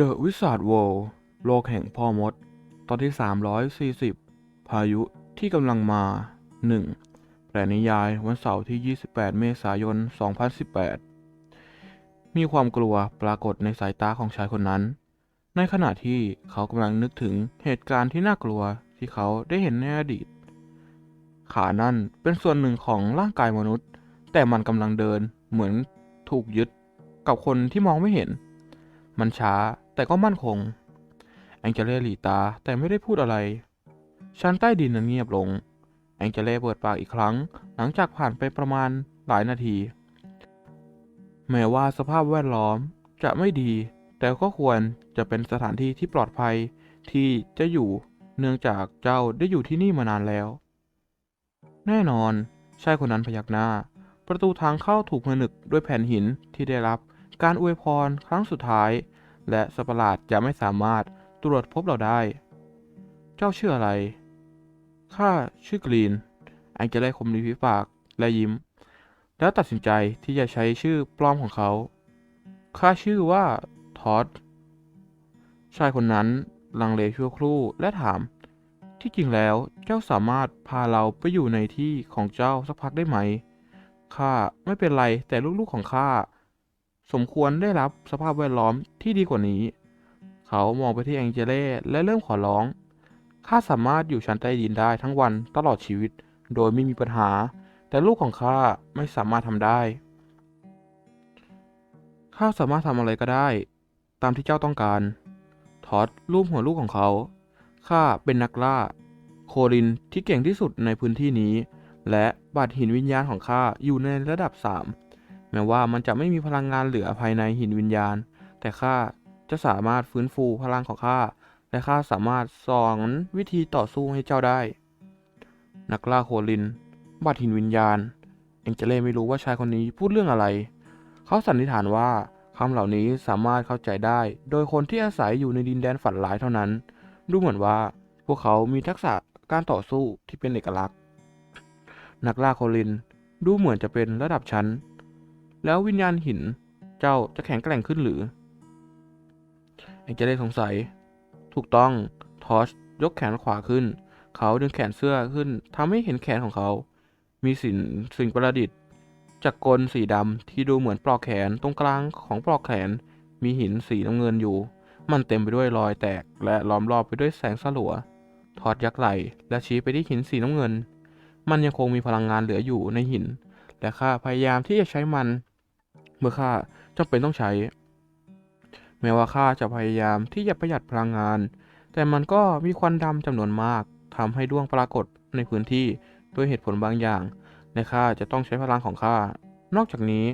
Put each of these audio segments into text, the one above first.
The Wizard World โลกแห่งพ่อมด ตอนที่ 340 พายุที่กำลังมา 1. แปลนิยายวันเสาร์ที่ 28 เมษายน 2018 มีความกลัวปรากฏในสายตาของชายคนนั้น ในขณะที่เขากำลังนึกถึงเหตุการณ์ที่น่ากลัวที่เขาได้เห็นในอดีต ขานั่นเป็นส่วนหนึ่งของร่างกายมนุษย์ แต่มันกำลังเดินเหมือนถูกยึดกับคนที่มองไม่เห็น มันช้า แต่ก็มั่นคง แองเจเล่หลีตาแต่ไม่ได้พูดอะไร ชั้นใต้ดินนั้นเงียบลง แองเจเล่เปิดปากอีกครั้ง หลังจากผ่านไปประมาณหลายนาที แม้ว่าสภาพแวดล้อมจะไม่ดี แต่ก็ควรจะเป็นสถานที่ที่ปลอดภัยที่จะอยู่เนื่องจากเจ้าได้อยู่ที่นี่มานานแล้ว แน่นอนชายคนนั้นพยักหน้า ประตูทางเข้าถูกผนึกด้วยแผ่นหินที่ได้รับการอวยพรครั้งสุดท้าย และสัตว์ประหลาดจะไม่สามารถตรวจพบเราได้ เจ้าชื่ออะไร ข้าชื่อกรีน แองเจล่คมริมฝีปากและยิ้ม แล้วตัดสินใจที่จะใช้ชื่อปลอมของเขา ข้าชื่อว่าทอดชายคนนั้นลังเลชั่วครู่และถาม ที่จริงแล้วเจ้าสามารถพาเราไปอยู่ในที่ของเจ้าสักพักได้ไหม ข้าไม่เป็นไรแต่ลูกๆของข้า สมควรได้รับสภาพแวดล้อมที่ดีกว่านี้ เขามองไปที่แองเจเล่และเริ่มขอร้อง ข้าสามารถอยู่ชั้นใต้ดินได้ทั้งวันตลอดชีวิตโดยไม่มีปัญหา แต่ลูกของข้าไม่สามารถทำได้ ข้าสามารถทำอะไรก็ได้ ตามที่เจ้าต้องการ ทอดรูปหัวลูกของเขา ข้าเป็นนักล่า โครินที่เก่งที่สุดในพื้นที่นี้ และบาดหินวิญญาณของข้าอยู่ในระดับ 3 แม้ว่ามันจะไม่มีพลังงานเหลือภายในหินวิญญาณ แต่ข้าจะสามารถฟื้นฟูพลังของข้าและข้าสามารถสอนวิธีต่อสู้ให้เจ้าได้ นักล่าโคลินบาดหินวิญญาณ เองเจเล่ไม่รู้ว่าชายคนนี้พูดเรื่องอะไร เขาสันนิษฐานว่าคำเหล่านี้สามารถเข้าใจได้ โดยคนที่อาศัยอยู่ในดินแดนฝันร้ายเท่านั้น ดูเหมือนว่าพวกเขามีทักษะการต่อสู้ที่เป็นเอกลักษณ์ นักล่าโคลินดูเหมือนจะเป็นระดับชั้น แล้ววิญญาณหินเจ้าจะแข็งแกร่งขึ้นหรือเองจะได้สงสัย ถูกต้องทอชยกแขนขวาขึ้น เขาดึงแขนเสื้อขึ้นทำให้เห็นแขนของเขา มีสิ่งสิ่งประดิษฐ์จากกลสีดำที่ดูเหมือนปลอกแขนตรงกลางของปลอกแขน มีหินสีน้ำเงินอยู่ มันเต็มไปด้วยรอยแตกและล้อมรอบไปด้วยแสงสลัวทอดยักไหลและชี้ไปที่หินสีน้ำเงิน มันยังคงมีพลังงานเหลืออยู่ในหิน และข้าพยายามที่จะใช้มัน เมื่อข้าจำเป็นต้องใช้ แม้ว่าข้าจะพยายามที่จะประหยัดพลังงาน แต่มันก็มีควันดำจำนวนมากทำให้ดวงปรากฏในพื้นที่ด้วยเหตุผลบางอย่างและข้าจะต้องใช้พลังของข้า นอกจากนี้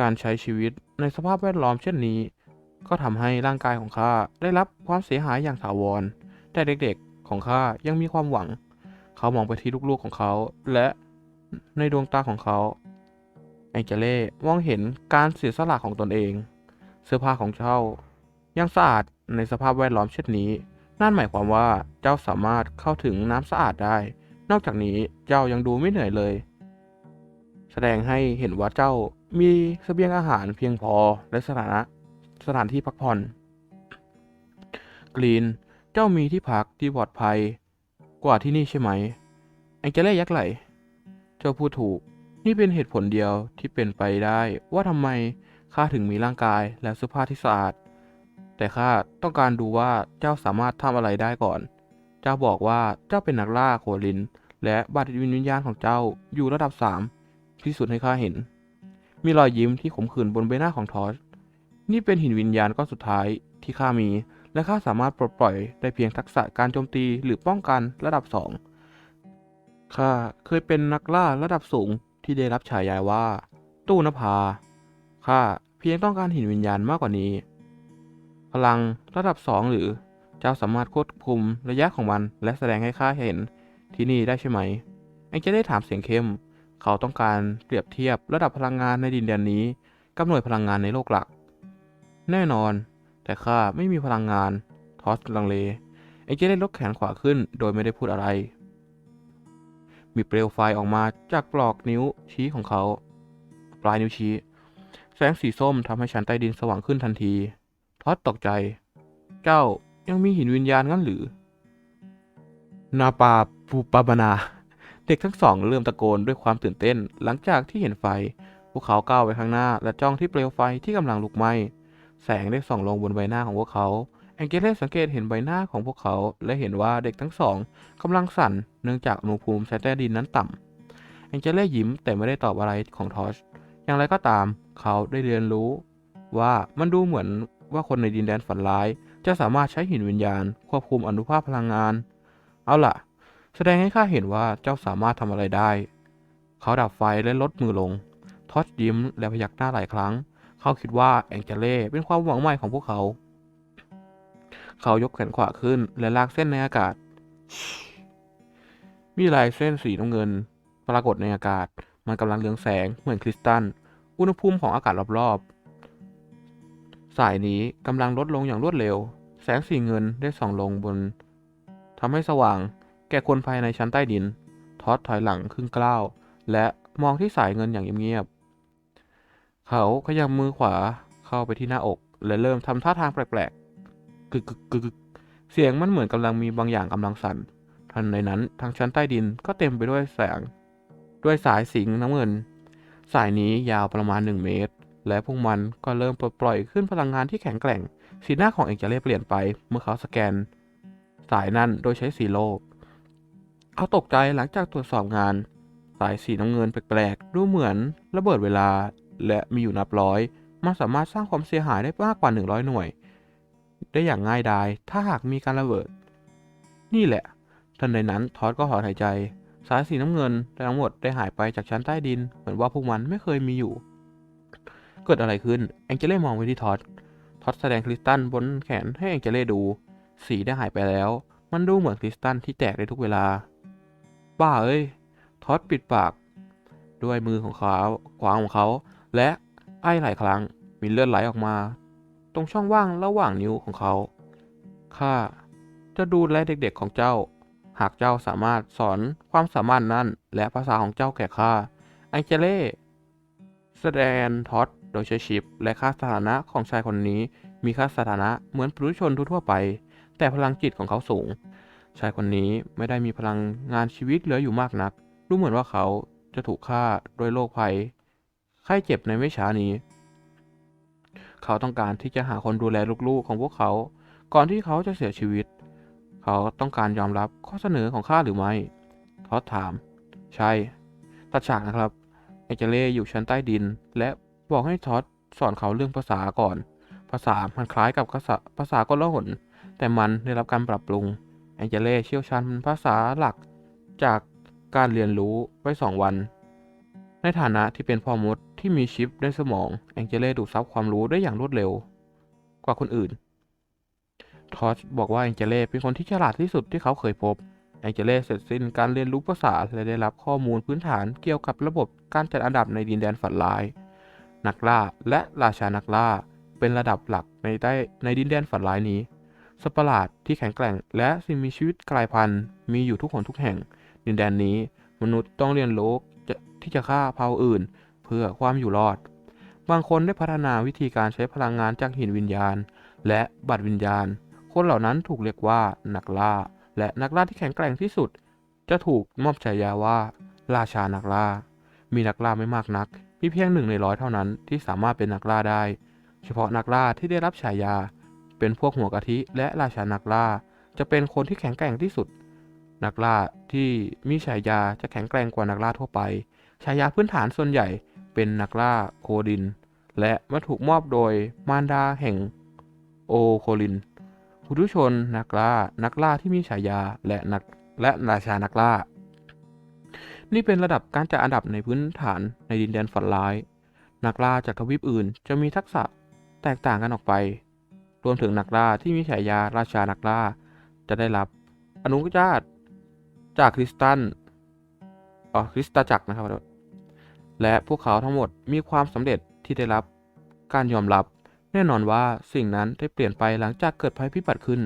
การใช้ชีวิตในสภาพแวดล้อมเช่นนี้ ก็ทำให้ร่างกายของข้าได้รับความเสียหายอย่างถาวร แต่เด็กๆของข้ายังมีความหวัง เขามองไปที่ลูกๆของเขา และในดวงตาของเขา แองเจเล่มองเห็นการเสียสละของตนเอง เสื้อผ้าของเจ้า ยังสะอาดในสภาพแวดล้อมเช่นนี้ นั่นหมายความว่าเจ้าสามารถเข้าถึงน้ำสะอาดได้ นอกจากนี้เจ้ายังดูไม่เหนื่อยเลย แสดงให้เห็นว่าเจ้ามีเสบียงอาหารเพียงพอและสถานะสถานที่พักผ่อน กรีน เจ้ามีที่พักที่ปลอดภัย กว่าที่นี่ใช่ไหมแองเจเล่ยักไหล เจ้าพูดถูก นี่เป็นเหตุผลเดียวที่เป็นไปได้ว่าทำไมข้าถึงมีร่างกายและเสื้อผ้าที่สะอาด แต่ข้าต้องการดูว่าเจ้าสามารถทำอะไรได้ก่อน เจ้าบอกว่าเจ้าเป็นนักล่าโคลิน และบัตรวิญญาณของเจ้าอยู่ระดับสามพิสูจน์ให้ข้าเห็น มีรอยยิ้มที่ขมขื่นบนใบหน้าของทอสนี่เป็นหินวิญญาณก้อนสุดท้ายที่ข้ามี และข้าสามารถปลดปล่อยได้เพียงทักษะการโจมตีหรือป้องกันระดับสองข้าเคยเป็นนักล่าระดับสูง ที่ได้รับฉายาว่า ตู้นภาข้าเพียงต้องการหินวิญญาณมากกว่านี้ พลังระดับสองหรือ เจ้าสามารถควบคุมระยะของมันและแสดงให้ข้าเห็นที่นี่ได้ใช่ไหมเองจะได้ถามเสียงเข้ม เขาต้องการเปรียบเทียบระดับพลังงานในดินแดนนี้กับหน่วยพลังงานในโลกหลัก แน่นอน แต่ข้าไม่มีพลังงาน ทอสลังเลเองจะได้ลดแขนขวาขึ้นโดยไม่ได้พูดอะไร มีเปลวไฟออกมาจากปลอกนิ้วชี้ของเขา ปลายนิ้วชี้ แสงสีส้มทำให้ชั้นใต้ดินสว่างขึ้นทันที ทอดตกใจ เจ้ายังมีหินวิญญาณงั้นหรือ นาปาปูปาบนา เด็กทั้งสองเริ่มตะโกนด้วยความตื่นเต้น หลังจากที่เห็นไฟ พวกเขาก้าวไปข้างหน้า และจ้องที่เปลวไฟที่กำลังลุกไหม้ แสงได้ส่องลงบนใบหน้าของพวกเขา แองเจเล่สังเกตเห็นใบหน้าของพวกเขาและเห็นว่าเด็กทั้งสองกำลังสั่นเนื่องจากอุณหภูมิชั้นใต้ดินนั้นต่ำแองเจเล่ยิ้มแต่ไม่ได้ตอบอะไรของทอชอย่างไรก็ตามเขาได้เรียนรู้ว่ามันดูเหมือนว่าคนในดินแดนฝันร้าย จะสามารถใช้หินวิญญาณ ควบคุมอนุภาคพลังงาน เอาล่ะ แสดงให้ข้าเห็นว่าเจ้าสามารถทำอะไรได้ เขาดับไฟและลดมือลง ทอชยิ้มและพยักหน้าหลายครั้ง เขาคิดว่าแองเจเล่เป็นความหวังใหม่ของพวกเขา เขายกแขนขวาขึ้น และลากเส้นในอากาศ มีลายเส้นสีน้ำเงิน ปรากฏในอากาศ มันกำลังเรืองแสงเหมือนคริสตัล อุณหภูมิของอากาศรอบๆ สายนี้กำลังลดลงอย่างรวดเร็ว แสงสีเงินได้ส่องลงบนทำให้สว่าง แก่คนภายในชั้นใต้ดิน ทอดถอยหลังครึ่งกล้าว และมองที่สายเงินอย่างเงียบๆ เขาขยับมือขวาเข้าไปที่หน้าอก และเริ่มทำท่าทางแปลกๆ กึกกึกกึกเสียงมันเหมือนกำลังมีบางอย่างกำลังสั่นทันในนั้นทางชั้นใต้ดินก็เต็มไปด้วยแสง ด้วยสายสิงน้ำเงิน สายนี้ยาวประมาณ 1 เมตร และพวกมันก็เริ่มปลดปล่อยขึ้นพลังงานที่แข็งแกร่ง สีหน้าของเอกเจเล่เปลี่ยนไปเมื่อเขาสแกน สายนั้นโดยใช้สีโลก เขาตกใจหลังจากตรวจสอบงาน สายสีน้ำเงินแปลกๆดูเหมือนระเบิดเวลา และมีอยู่นับร้อย มันสามารถสร้างความเสียหายได้มากกว่า 100 หน่วย ได้อย่างง่ายดาย ถ้าหากมีการระเบิด นี่แหละ ทันใดนั้นทอดก็ถอนหายใจ สายสีน้ำเงินทั้งหมดได้หายไปจากชั้นใต้ดิน เหมือนว่าพวกมันไม่เคยมีอยู่ เกิดอะไรขึ้น แองเจเล่มองไปที่ทอดทอดแสดงคริสตัลบนแขนให้แองเจเล่ดู สีได้หายไปแล้ว มันดูเหมือนคริสตัลที่แตกได้ทุกเวลา บ้าเอ้ย ทอดปิดปาก ด้วยมือของเขาขวางของเขา และไอ้หลายครั้ง มีเลือดไหลออกมา ตรงช่องว่างระหว่างนิ้วของเขา ข้าจะดูแลเด็กๆของเจ้า หากเจ้าสามารถสอนความสามารถนั้นและภาษาของเจ้าแก่ข้าแองเจเล่แสดงท็อดโดยใช้ชิป และค่าสถานะของชายคนนี้ มีค่าสถานะเหมือนปุถุชนทั่วไป แต่พลังจิตของเขาสูง ชายคนนี้ไม่ได้มีพลังงานชีวิตเหลืออยู่มากนัก ดูเหมือนว่าเขาจะถูกฆ่าโดยโรคภัย ไข้เจ็บในไม่ช้านี้ เขาต้องการที่จะหาคนดูแลลูกๆ ของพวกเขา ก่อนที่เขาจะเสียชีวิต เขาต้องการยอมรับข้อเสนอของข้าหรือไม่ทอดถาม ใช่ ตัดฉากนะครับเอเจเล่อยู่ชั้นใต้ดิน และบอกให้ทอดสอนเขาเรื่องภาษาก่อน ภาษามันคล้ายกับภาษาภาษากลหน แต่มันได้รับการปรับปรุงแองเจเล่เชี่ยวชาญภาษาหลักจากการเรียนรู้ไว้สองวัน ในฐานะที่เป็นพ่อมด ที่มีชิปในสมอง แองเจเล่ดูดซับความรู้ได้อย่างรวดเร็ว กว่าคนอื่น ทอชบอกว่าแองเจเล่เป็นคนที่ฉลาดที่สุดที่เขาเคยพบ แองเจเล่เสร็จสิ้นการเรียนรู้ภาษาและได้รับข้อมูลพื้นฐานเกี่ยวกับระบบการจัดอันดับในดินแดนฝันร้าย นักล่าและราชานักล่าเป็นระดับหลักในใต้ในดินแดนฝันร้ายนี้สัตว์ประหลาดที่แข็งแกร่ง และสิ่งมีชีวิตกลายพันธุ์มีอยู่ทุกคนทุกแห่ง ดินแดนนี้ มนุษย์ต้องเรียนรู้ที่จะฆ่าเผ่าอื่น เพื่อความอยู่รอด บางคนได้พัฒนาวิธีการใช้พลังงานจากหินวิญญาณ และบัตรวิญญาณ คนเหล่านั้นถูกเรียกว่านักล่า และนักล่าที่แข็งแกร่งที่สุด จะถูกมอบฉายาว่า ราชานักล่า มีนักล่าไม่มากนัก มีเพียงหนึ่งในร้อยเท่านั้นที่สามารถเป็นนักล่าได้ เฉพาะนักล่าที่ได้รับฉายา เป็นพวกหัวกะทิและราชานักล่า จะเป็นคนที่แข็งแกร่งที่สุดนักล่าที่มีฉายาจะแข็งแกร่งกว่านักล่าทั่วไป ฉายาพื้นฐานส่วนใหญ่ เป็นนักล่าโคดิน และมาถูกมอบโดยมารดาแห่งโอโคลินผู้ทุชนนักล่านักล่าที่มีฉายาและนักและราชานักล่า นี่เป็นระดับการจัดอันดับในพื้นฐานในดินแดนฝันร้าย นักล่าจากทวีปอื่นจะมีทักษะแตกต่างกันออกไป รวมถึงนักล่าที่มีฉายาราชานักล่า จะได้รับอนุญาตจากคริสตันอ๋อคริสตจักรนะครับ และพวกเขาทั้งหมดมีความสำเร็จที่ได้รับ การยอมรับ แน่นอนว่าสิ่งนั้นได้เปลี่ยนไปหลังจากเกิดภัยพิบัติขึ้น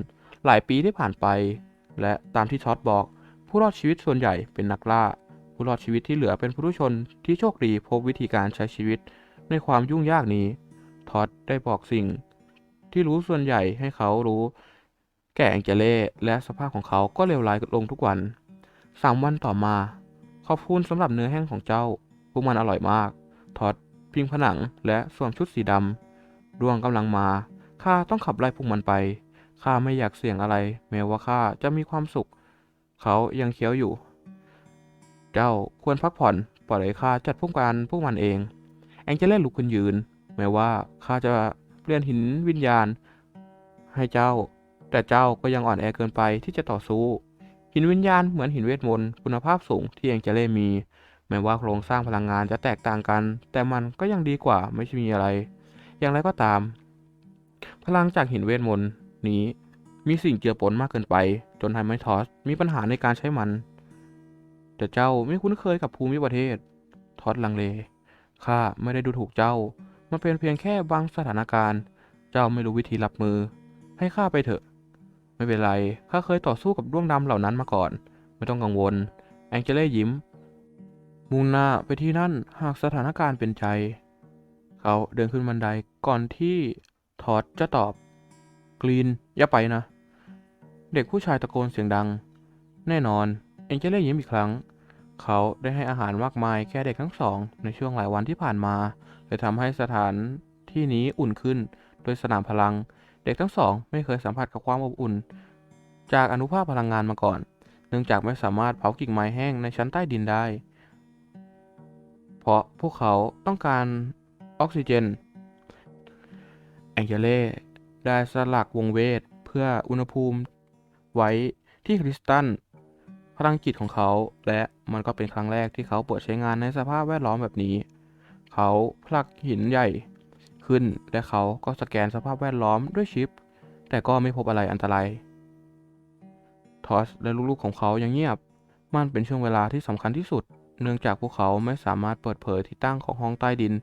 หลายปีที่ผ่านไป และตามที่ท็อดบอก ผู้รอดชีวิตส่วนใหญ่เป็นนักล่า ผู้รอดชีวิตที่เหลือเป็นผู้ทุชนที่โชคดีพบวิธีการใช้ชีวิตในความยุ่งยากนี้ท็อดได้บอกสิ่ง ที่รู้ส่วนใหญ่ให้เขารู้ แก่แองเจเล่และสภาพของเขาก็เลวร้ายลงทุกวันสามวันต่อมา ขอบคุณสำหรับเนื้อแห้งของเจ้า พวกมันอร่อยมาก ทอดพิงผนังและสวมชุดสีดำดวงกำลังมา ข้าต้องขับไล่พวกมันไป ข้าไม่อยากเสี่ยงอะไร แม้ว่าข้าจะมีความสุข เขายังเคี้ยวอยู่ เจ้าควรพักผ่อน ปล่อยให้ข้าจัดพวกการพวกมันเอง แองเจเล่ลุกขึ้นยืน แม้ว่าข้าจะเปลี่ยนหินวิญญาณ ให้เจ้า แต่เจ้าก็ยังอ่อนแอเกินไปที่จะต่อสู้ หินวิญญาณเหมือนหินเวทมนต์คุณภาพสูงที่แองเจเล่มี แม้ว่าโครงสร้างพลังงานจะแตกต่างกัน แต่มันก็ยังดีกว่าไม่มีอะไร อย่างไรก็ตาม พลังจากหินเวทมนต์นี้มีสิ่งเจือปนมากเกินไป จนทำให้ทอสมีปัญหาในการใช้มัน แต่เจ้าไม่คุ้นเคยกับภูมิประเทศ ทอสลังเลข้าไม่ได้ดูถูกเจ้า มันเป็นเพียงแค่บางสถานการณ์ เจ้าไม่รู้วิธีรับมือ ให้ข้าไปเถอะ ไม่เป็นไรข้าเคยต่อสู้กับดวงดำเหล่านั้นมาก่อน ไม่ต้องกังวล แองเจเล่ยิ้ม มุ่งหน้าไปที่นั่นหากสถานการณ์เป็นใจ เขาเดินขึ้นบันไดก่อนที่ทอดจะตอบ กรีน อย่าไปนะ เด็กผู้ชายตะโกนเสียงดัง แน่นอน เองจะเล่นยิ้มอีกครั้ง เขาได้ให้อาหารมากมายแก่เด็กทั้งสองในช่วงหลายวันที่ผ่านมาเลยทำให้สถานที่นี้อุ่นขึ้นโดยสนามพลัง เด็กทั้งสองไม่เคยสัมผัสกับความอบอุ่น จากอนุภาคพลังงานมาก่อน เนื่องจากไม่สามารถเผากิ่งไม้แห้งในชั้นใต้ดินได้ เพราะพวกเขาต้องการออกซิเจน แองเจเล่ได้สลักวงเวทเพื่ออุณหภูมิไว้ที่คริสตัลพลังจิตของเขา และมันก็เป็นครั้งแรกที่เขาเปิดใช้งานในสภาพแวดล้อมแบบนี้ เขาผลักหินใหญ่ขึ้น และเขาก็สแกนสภาพแวดล้อมด้วยชิป แต่ก็ไม่พบอะไรอันตราย ทอสและลูกๆของเขายังเงียบ มันเป็นช่วงเวลาที่สำคัญที่สุด เนื่องจากพวกเขาไม่สามารถเปิดเผยที่ตั้งของห้องใต้ดิน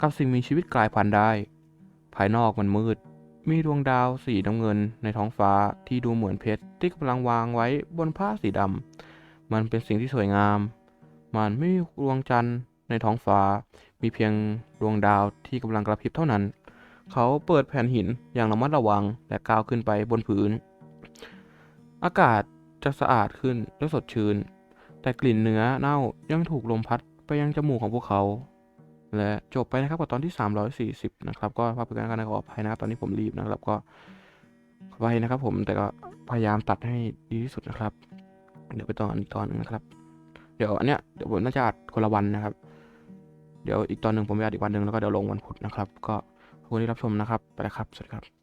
กับสิ่งมีชีวิตกลายพันธุ์ได้ ภายนอกมันมืด มีดวงดาวสีน้ำเงินในท้องฟ้าที่ดูเหมือนเพชรที่กำลังวางไว้บนผ้าสีดำ มันเป็นสิ่งที่สวยงาม มันไม่มีดวงจันทร์ในท้องฟ้า มีเพียงดวงดาวที่กำลังกระพริบเท่านั้น เขาเปิดแผ่นหินอย่างระมัดระวังและก้าวขึ้นไปบนพื้น อากาศจะสะอาดขึ้นและสดชื่น แต่กลิ่นเนื้อเน่ายังถูกลมพัดไปยังจมูกของพวกเขา และจบไปนะครับกับตอนที่ 340 นะครับ ก็ภาพเป็นการขออภัยนะตอนนี้ผมรีบนะครับก็ขออภัยนะครับ ผมแต่ก็พยายามตัดให้ดีที่สุดนะครับ เดี๋ยวไปตอนอีกตอนหนึงนะครับ เดี๋ยวอันเนี้ยเดี๋ยวผมน่าจะอัดคนละวันนะครับ เดี๋ยวอีกตอนหนึ่งผมจะอัดอีกวันหนึ่งแล้วก็เดี๋ยวลงวันพุธนะครับ ก็ขอบคุณที่รับชมนะครับไปแล้วครับสวัสดีครับ